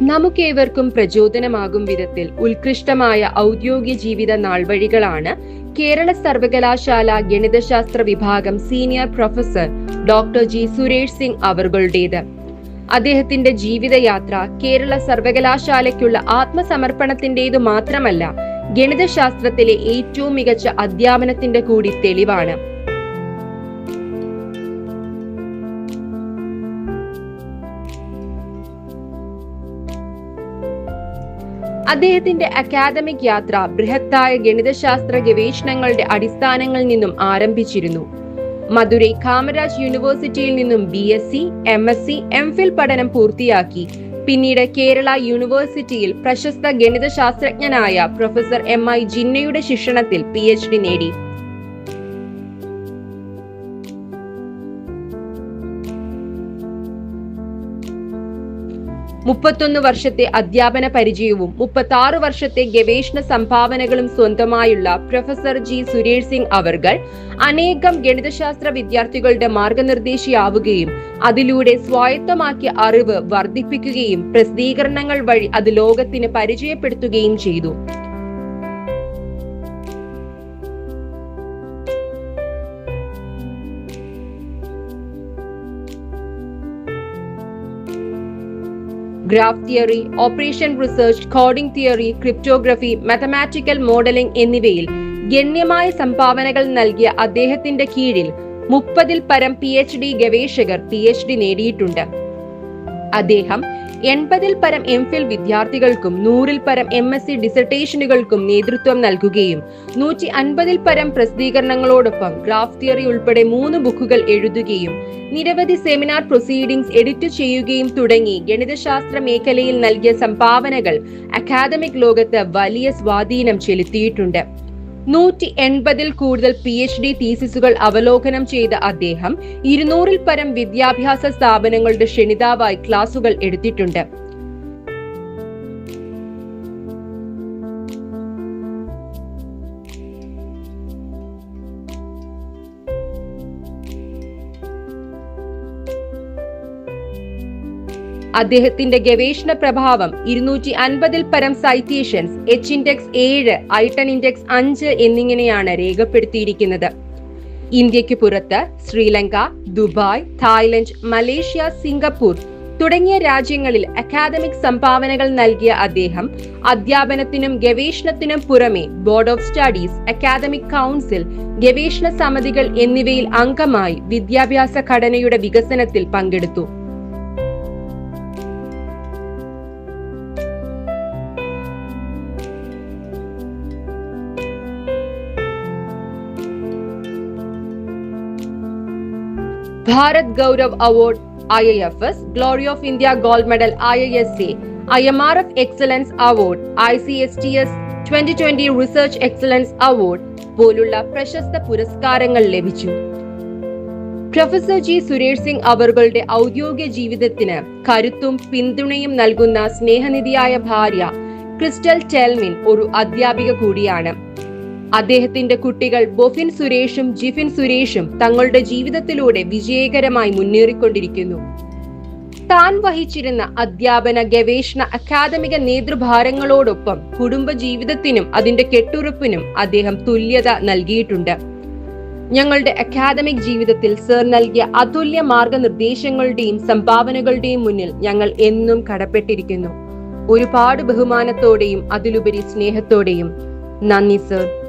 നമുക്കേവർക്കും പ്രചോദനമാകും വിധത്തിൽ ഉത്കൃഷ്ടമായ ഔദ്യോഗിക ജീവിത നാൾവഴികളാണ് കേരള സർവകലാശാല ഗണിതശാസ്ത്ര വിഭാഗം senior professor doctor G Suresh Singh അവർകളുടേത് അദ്ദേഹത്തിന്റെ ജീവിതയാത്ര കേരള സർവകലാശാലയ്ക്കുള്ള ആത്മസമർപ്പണത്തിന്റേതു മാത്രമല്ല ഗണിതശാസ്ത്രത്തിലെ ഏറ്റവും മികച്ച അധ്യാപനത്തിന്റെ കൂടി തെളിവാണ്. അദ്ദേഹത്തിന്റെ അക്കാദമിക് യാത്ര ബൃഹത്തായ ഗണിതശാസ്ത്ര ഗവേഷണങ്ങളുടെ അടിസ്ഥാനങ്ങളിൽ നിന്നും ആരംഭിച്ചിരുന്നു. മധുരൈ കാമരാജ് യൂണിവേഴ്സിറ്റിയിൽ നിന്നും B S C M S C MPhil പഠനം പൂർത്തിയാക്കി. പിന്നീട് കേരള യൂണിവേഴ്സിറ്റിയിൽ പ്രശസ്ത ഗണിതശാസ്ത്രജ്ഞനായ പ്രൊഫസർ എം ഐ ജിന്നയുടെ ശിക്ഷണത്തിൽ പി എച്ച് ഡി നേടി. മുപ്പത്തൊന്ന് വർഷത്തെ അധ്യാപന പരിചയവും മുപ്പത്തി ആറ് വർഷത്തെ ഗവേഷണ സംഭാവനകളും സ്വന്തമായുള്ള പ്രൊഫസർ ജി സുരേഷ് സിംഗ് അവർകൾ അനേകം ഗണിതശാസ്ത്ര വിദ്യാർത്ഥികളുടെ മാർഗനിർദ്ദേശിയാവുകയും അതിലൂടെ സ്വായത്തമാക്കിയ അറിവ് വർദ്ധിപ്പിക്കുകയും പ്രസിദ്ധീകരണങ്ങൾ വഴി അത് ലോകത്തിന് പരിചയപ്പെടുത്തുകയും ചെയ്തു. Graph theory operation research coding theory cryptography mathematical modelling എന്നിവയിൽ ഗണ്യമായ സംഭാവനകൾ നൽകിയ അദ്ദേഹത്തിന്റെ കീഴിൽ മുപ്പതിൽ പരം പി എച്ച് ഡി ഗവേഷകർ പി എച്ച് ഡി നേടിയിട്ടുണ്ട്. അദ്ദേഹം എൺപതിൽ പരം എം ഫിൽ വിദ്യാർത്ഥികൾക്കും നൂറിൽ പരം എം എസ് സി ഡിസർട്ടേഷനുകൾക്കും നേതൃത്വം നൽകുകയും നൂറ്റി അൻപതിൽ പരം പ്രസിദ്ധീകരണങ്ങളോടൊപ്പം ഗ്രാഫ് തിയറി ഉൾപ്പെടെ മൂന്ന് ബുക്കുകൾ എഴുതുകയും നിരവധി സെമിനാർ പ്രൊസീഡിംഗ്സ് എഡിറ്റ് ചെയ്യുകയും തുടങ്ങി. ഗണിതശാസ്ത്ര മേഖലയിൽ നൽകിയ സംഭാവനകൾ അക്കാദമിക് ലോകത്ത് വലിയ സ്വാധീനം ചെലുത്തിയിട്ടുണ്ട്. നൂറ്റി എൺപതിൽ കൂടുതൽ പി എച്ച് ഡി തീസിസുകൾ അവലോകനം ചെയ്ത അദ്ദേഹം ഇരുന്നൂറിൽ പരം വിദ്യാഭ്യാസ സ്ഥാപനങ്ങളുടെ ക്ഷണിതാവായി ക്ലാസുകൾ എടുത്തിട്ടുണ്ട്. അദ്ദേഹത്തിന്റെ ഗവേഷണ പ്രഭാവം ഇരുന്നൂറ്റി അൻപതിൽ പരം സൈറ്റേഷൻസ് എച്ച് ഇൻഡെക്സ് ഏഴ് ഐട്ടൺ ഇൻഡെക്സ് അഞ്ച് എന്നിങ്ങനെയാണ് രേഖപ്പെടുത്തിയിരിക്കുന്നത്. ഇന്ത്യയ്ക്ക് പുറത്ത് Sri Lanka Dubai Thailand Malaysia Singapore തുടങ്ങിയ രാജ്യങ്ങളിൽ അക്കാദമിക് സംഭാവനകൾ നൽകിയ അദ്ദേഹം അധ്യാപനത്തിനും ഗവേഷണത്തിനും പുറമെ board of studies academic council ഗവേഷണ സമിതികൾ എന്നിവയിൽ അംഗമായി വിദ്യാഭ്യാസ ഘടനയുടെ വികസനത്തിൽ പങ്കെടുത്തു. Bharat Gaurav award I I F S glory of India gold medal I I S A I M R F excellence award I C S T S twenty twenty research excellence award പോലുള്ള പ്രശസ്ത പുരസ്കാരങ്ങൾ ലഭിച്ചു. Professor G Suresh Singh അവറുകളുടെ ഔദ്യോഗിക ജീവിതത്തിന് കരുത്തും പിന്തുണയും നൽകുന്ന സ്നേഹനിധിയായ ഭാര്യ ക്രിസ്റ്റൽ ടെൽമിൻ ഒരു അധ്യാപിക കൂടിയാണ്. അദ്ദേഹത്തിന്റെ കുട്ടികൾ ബൊഫിൻ സുരേഷും ജിഫിൻ സുരേഷും തങ്ങളുടെ ജീവിതത്തിലൂടെ വിജയകരമായി മുന്നേറിക്കൊണ്ടിരിക്കുന്നു. താൻ വഹിച്ചിരുന്ന അധ്യാപന ഗവേഷണ അക്കാദമിക നേതൃഭാരങ്ങളോടൊപ്പം കുടുംബ ജീവിതത്തിനും അതിന്റെ കെട്ടുറപ്പിനും അദ്ദേഹം തുല്യത നൽകിയിട്ടുണ്ട്. ഞങ്ങളുടെ അക്കാദമിക് ജീവിതത്തിൽ സർ നൽകിയ അതുല്യ മാർഗനിർദ്ദേശങ്ങളുടെയും സംഭാവനകളുടെയും മുന്നിൽ ഞങ്ങൾ എന്നും കടപ്പെട്ടിരിക്കുന്നു. ഒരുപാട് ബഹുമാനത്തോടെയും അതിലുപരി സ്നേഹത്തോടെയും. നന്ദി സർ.